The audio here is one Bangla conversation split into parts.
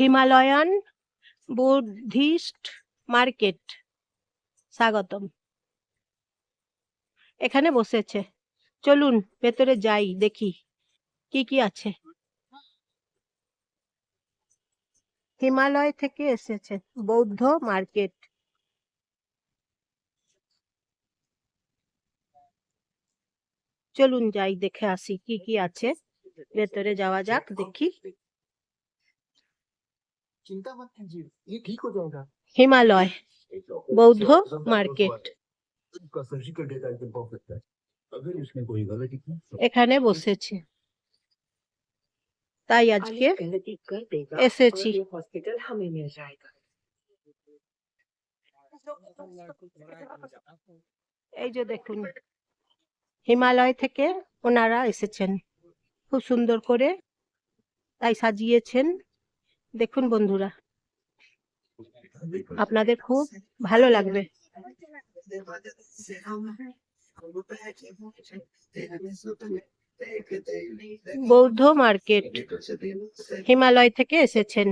Himalayan Buddhist market. স্বাগতম। এখানে বসেছে। চলুন, ভেতরে যাই, দেখি কি কি আছে। হিমালয় থেকে এসেছে বৌদ্ধ মার্কেট। চলুন যাই, দেখে আসি কি কি আছে। ভেতরে যাওয়া যাক, দেখি। হিমালয় বৌদ্ধ মার্কেট এখানে বসেছি তাই আজকে এসেছি এই যে দেখুন হিমালয় থেকে ওনারা এসেছেন খুব সুন্দর করে তাই সাজিয়েছেন দেখুন বন্ধুরা আপনাদের খুব ভালো লাগবে। বৌদ্ধ মার্কেট হিমালয় থেকে এসেছেন।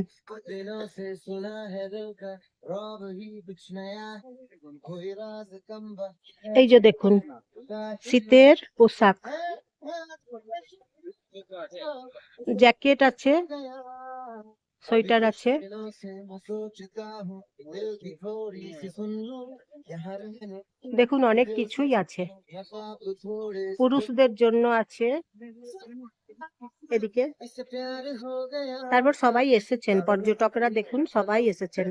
এই যে দেখুন শীতের পোশাক। জ্যাকেট আছে। সোয়েটার আছে। হ্যাঁ। দেখুন অনেক কিছুই আছে। পুরুষদের জন্য আছে। এদিকে। তারপর সবাই এসেছেন পর্যটকরা দেখুন সবাই এসেছেন।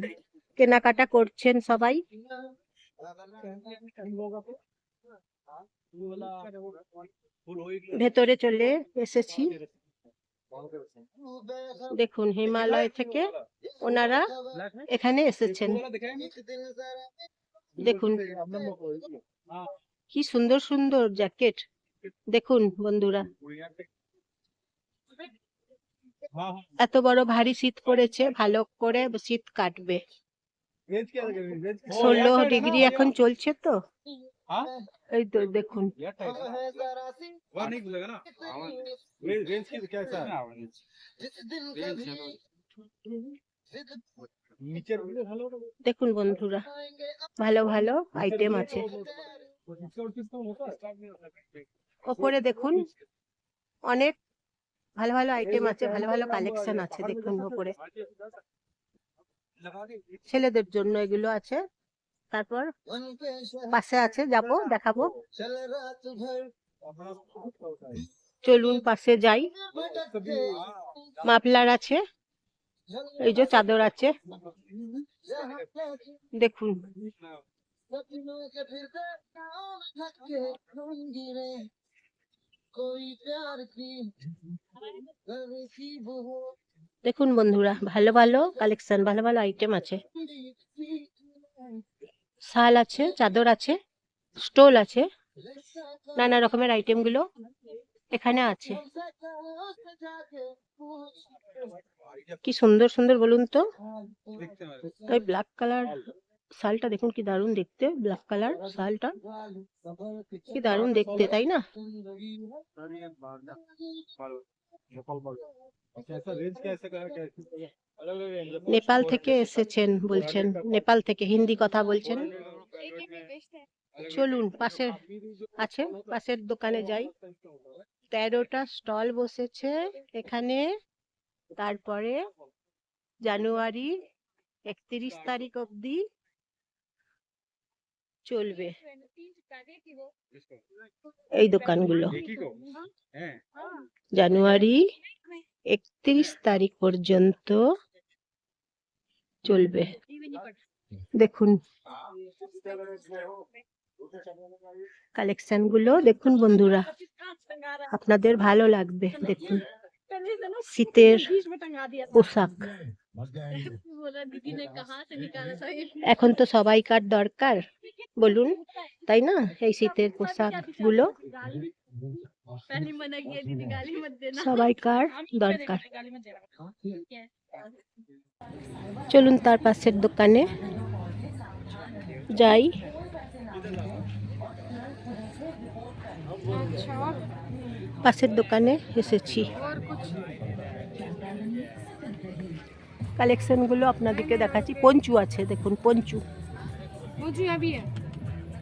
কেনাকাটা করছেন সবাই। ভেতরে চলে এসেছি। দেখুন, হিমালয় থেকে ওনারা এখানে এসেছেন। দেখুন, কি সুন্দর সুন্দর জ্যাকেট। দেখুন, বন্ধুরা। এত বড় ভারী শীত পড়েছে, ভালো করে শীত কাটবে। ষোলো ডিগ্রি এখন চলছে তো? এই তো দেখুন। দেখুন বন্ধুরা ভালো ভালো আইটেম আছে। ওপরে দেখুন অনেক ভালো ভালো আইটেম আছে ভালো ভালো কালেকশন আছে দেখুন ওপরে। ছেলেদের জন্য এগুলো আছে। তারপর পাশে আছে যাব দেখাবো। চলুন পাশে যাই। মাফলার আছে এই যে চাদর আছে। দেখুন। দেখুন বন্ধুরা ভালো ভালো কালেকশন ভালো ভালো আইটেম আছে। শাল আছে, চাদর আছে, স্টোল আছে, নানা রকমের আইটেমগুলো এখানে আছে। কি সুন্দর সুন্দর বলুন তো। ওই ব্ল্যাক কালার শালটা দেখুন কি দারুণ দেখতে ব্ল্যাক কালার শালটা। কি দারুণ দেখতে, তাই না? নেপাল থেকে এসেছেন বলছেন নেপাল থেকে হিন্দি কথা বলছেন। চলুন পাশের আছে পাশের দোকানে যাই। তেরোটা স্টল বসেছে এখানে তারপরে জানুয়ারি একত্রিশ তারিখ অবধি চলবে। এই দোকানগুলো। জানুয়ারি একত্রিশ তারিখ পর্যন্ত চলবে। দেখুন। কালেকশনগুলো দেখুন বন্ধুরা। আপনাদের ভালো লাগবে, দেখুন। শীতের পোশাক। এখন তো সবাইকার দরকার? বলুন তাই না? এই শীতের পোশাকগুলো। সবাইকার দরকার? চলুন তার পাশের দোকানে যাই। পাশের দোকানে এসেছি। কালেকশনগুলো আপনাদেরকে দেখাচ্ছি। পঞ্চু আছে দেখুন পঞ্চু।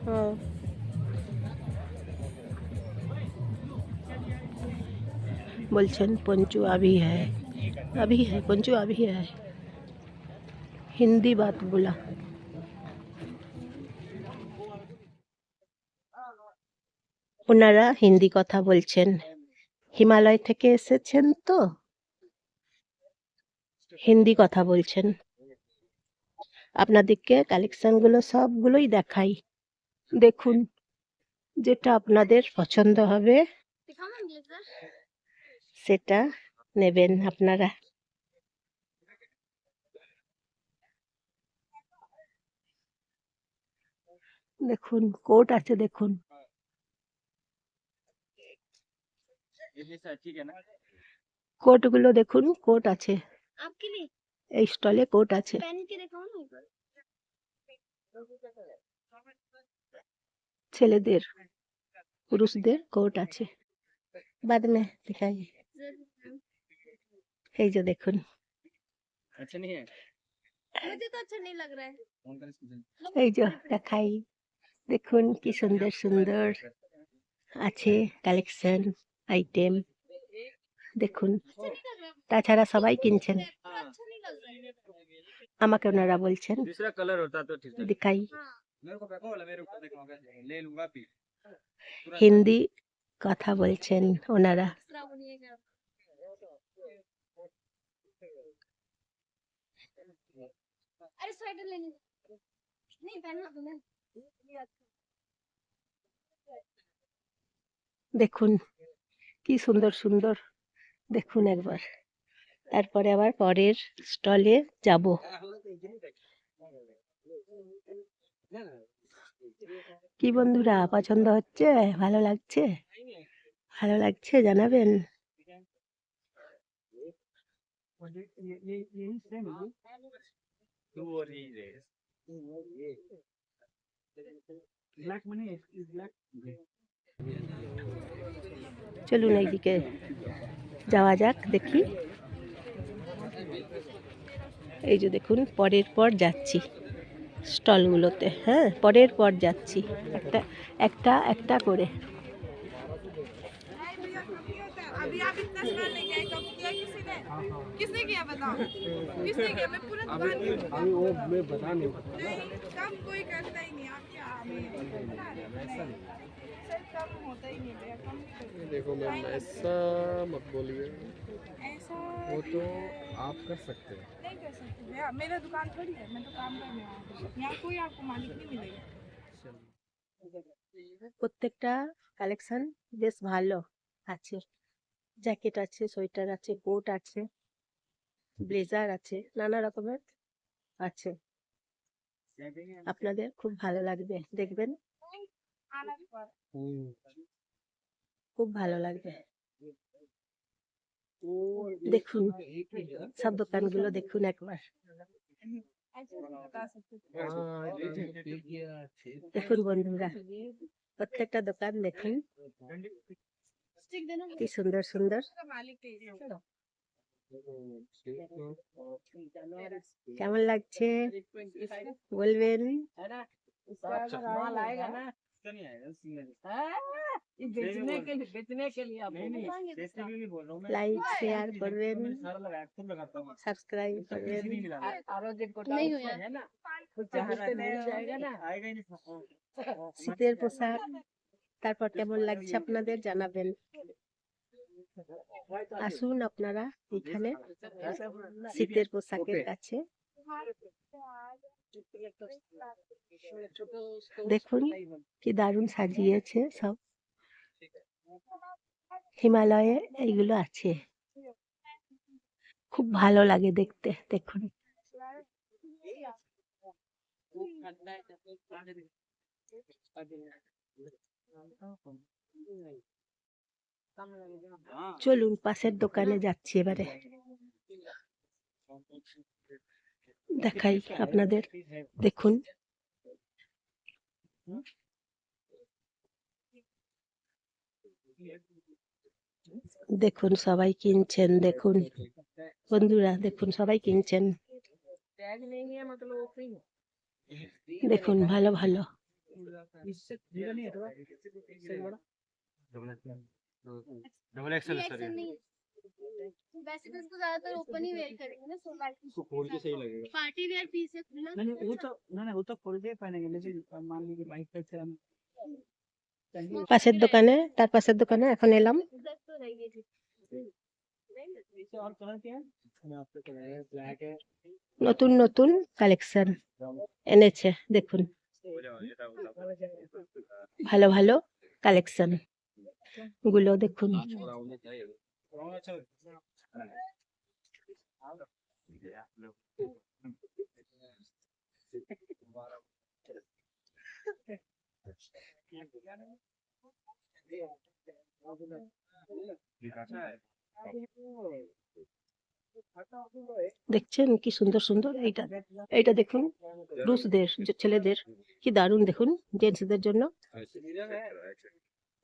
হ্যাঁ। বলছেন পঞ্চু আবি হ্যাঁ আবি হ্যাঁ পঞ্চু আবি হ্যাঁ হিন্দি বাত বলা ওনারা হিন্দি কথা বলছেন। হিমালয় থেকে এসেছেন তো? হিন্দি কথা বলছেন। আপনাদেরকে কালেকশনগুলো সবগুলোই দেখাই। দেখুন যেটা আপনাদের পছন্দ হবে সেটা নেবেন আপনারা। দেখুন কোট আছে দেখুন। কোটগুলো দেখুন কোট আছে। आपके लिए এই স্টলে কোট আছে पहन के दिखाओ ना एक बार ছেলেদের পুরুষদের কোট আছে বাদ মে দেখাই এই যে দেখুন अच्छा नहीं है मुझे तो अच्छा नहीं लग रहा है फोन कर इसको এই যে দেখাই দেখুন কি সুন্দর সুন্দর আছে কালেকশন আইটেম দেখুন अच्छा नहीं लग रहा है তাছাড়া সবাই কিনছেন पूरा अच्छा नहीं लग रहा है আমাকে ওনারা বলছেন दूसरा कलर होता तो ठीक था দেখাই हाँ मेरे को फेंको वाला मेरे ऊपर देखो ले लूंगा फिर पूरा হিন্দি কথা বলছেন ওনারা दूसरा वो नहीं है अरे स्वेटर लेने नहीं पहनना तुम्हें দেখুন কি সুন্দর সুন্দর দেখুন একবার। তারপরে আবার পরের স্টলে যাব। কি বন্ধুরা, পছন্দ হচ্ছে? ভালো লাগছে? ভালো লাগছে জানাবেন? চলুন এইদিকে। যাওয়া যাক দেখি এই যে দেখুন পরের পর যাচ্ছি স্টলগুলোতে হ্যাঁ পরের পর যাচ্ছি একটা একটা একটা করে अभी आप इतना सामान लेके आए कब किया किसी ने किसने किया बताओ किसने किया मैं पूरा दुकान की अभी वो मैं बता नहीं नहीं कम कोई करता ही नहीं आप क्या हमें बता रहे हो? नहीं। सर कम होता ही नहीं भैया कम नहीं करते। देखो मैम ऐसा मत बोलिए ऐसा वो तो आप कर सकते हैं नहीं कर सकते भैया मेरा दुकान थोड़ी है मैं तो काम करने आया हूँ यहाँ कोई आपको मालिक नहीं मिलेगा প্রত্যেকটা কালেকশন বেশ ভালো আছে জ্যাকেট আছে সোয়েটার আছে কোট আছে ব্লেজার আছে নানা রকমের আছে আপনাদের খুব ভালো লাগবে দেখবেন। খুব ভালো লাগবে। দেখুন সব দোকানগুলো দেখুন একবার। দেখুন বন্ধুরা প্রত্যেকটা দোকান দেখুন। কি সুন্দর সুন্দর। কেমন লাগছে বলবেন শেয়ার করবেন সাবস্ক্রাইব করবেন শীতের পোশাক তারপর কেমন লাগছে আপনাদের জানাবেন আসুন আপনারা এখানে শীতের পোশাকের কাছে। দেখুন কি দারুণ সাজিয়েছে সব। হিমালয়ে এইগুলো আছে। খুব ভালো লাগে দেখতে দেখুন। চলুন, পাশের দোকানে যাচ্ছি এবারে। দেখাই আপনাদের, দেখুন। দেখুন, সবাই কিনছেন, দেখুন। বন্ধুরা, দেখুন, সবাই কিনছেন। দেখুন, ভালো ভালো। इससे जीरा नहीं है थोड़ा इससे बड़ा डबल एक्सेल नहीं वैसे तो इसको ज्यादातर ओपन ही वेयर करेंगे ना सो खोल के सही लगेगा पार्टी वेयर पीस है खुला नहीं नहीं वो तो ना ना वो तो खोल के पहनेंगे लेकिन मान लीजिए बाइक पे से हम পাশের দোকানে তার পাশের দোকানে এখন এলাম उधर तो रहेगी जी इसे और कलर क्या है मैं आपको कराया ब्लैक है নতুন নতুন কালেকশন এনেছে দেখুন ভালো ভালো কালেকশন গুলো দেখুন। দেখছেন কি সুন্দর সুন্দর? এইটা এইটা দেখুন পুরুষদের যে ছেলেদের কি দারুণ দেখুন জেন্টসদের জন্য।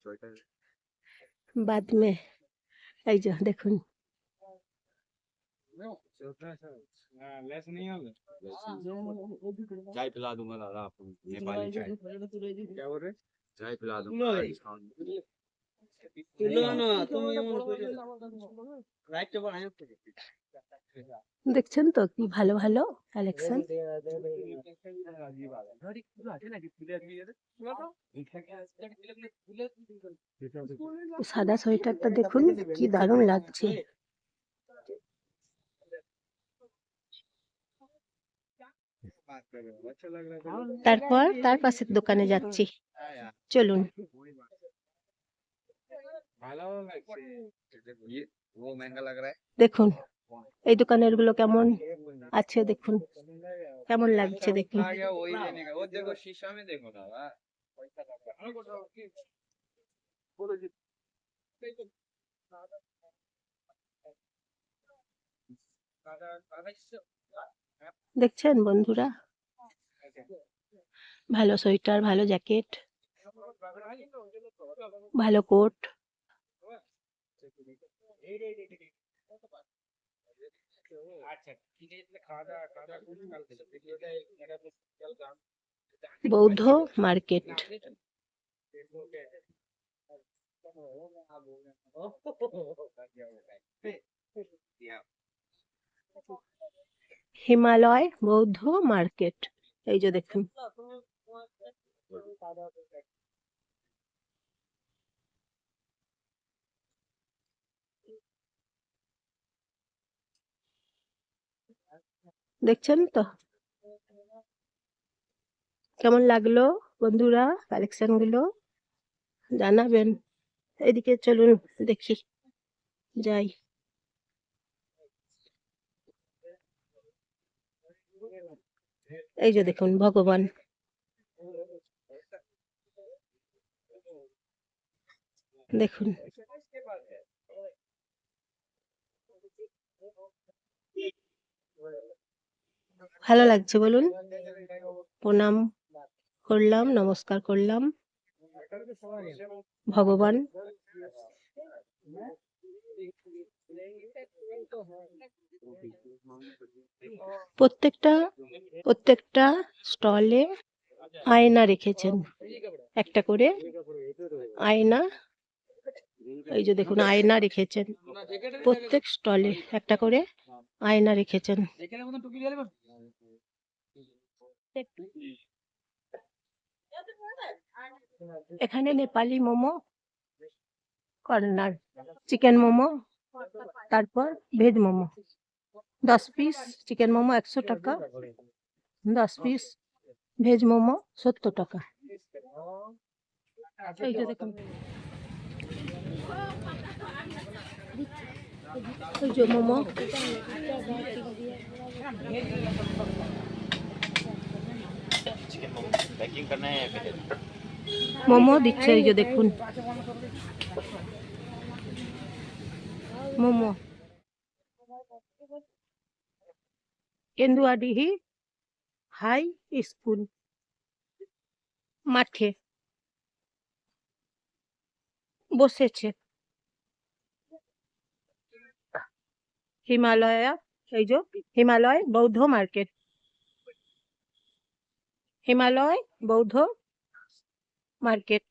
कुछ स्वेटर বাদ মে এই যে দেখুন चाय पिला दूंगा दादा आपको नेपाली चाय क्या बोल रहे चाय पिला दूंगा डिस्काउंट দেখছেন তো কি ভালো ভালো? কালেকশন সাদা সোয়েটারটা দেখুন কি দারুণ লাগছে। তারপর তার পাশের দোকানে যাচ্ছি। চলুন। দেখুন এই দোকানেরগুলো কেমন আছে দেখুন। কেমন লাগছে দেখুন। দেখছেন বন্ধুরা? ভালো সোয়েটার ভালো জ্যাকেট ভালো কোট। বৌদ্ধ মার্কেট হিমালয় বৌদ্ধ মার্কেট এই যে দেখুন দেখছেন তো? কেমন লাগল বন্ধুরা কালেকশনগুলো জানাবেন। এদিকে চলুন দেখি। যাই। এই যে দেখুন, ভগবান। দেখুন। ভালো লাগছে, বলুন। প্রণাম করলাম, নমস্কার করলাম। ভগবান। প্রত্যেকটা প্রত্যেকটা স্টলে আয়না রেখেছেন। একটা করে আয়না, এই যে দেখুন, আয়না রেখেছেন। প্রত্যেক স্টলে একটা করে আয়না রেখেছেন। এখানে নেপালি মোমো কর্নার চিকেন মোমো তারপর ভেজ মোমো দশ পিস চিকেন মোমো একশো টাকা দশ পিস ভেজ মোমো সত্তর টাকা এই যে দেখুন ওই যে মোমো पैकिंग करना है या फिर মোমো দিচ্ছে, এই যে দেখুন। মোমো। কেন্দুয়াডিহি হাই স্কুল, মাঠে। বসেছে। হিমালয়া, এই যে হিমালয় বৌদ্ধ মার্কেট। হিমালয় বৌদ্ধ মার্কেট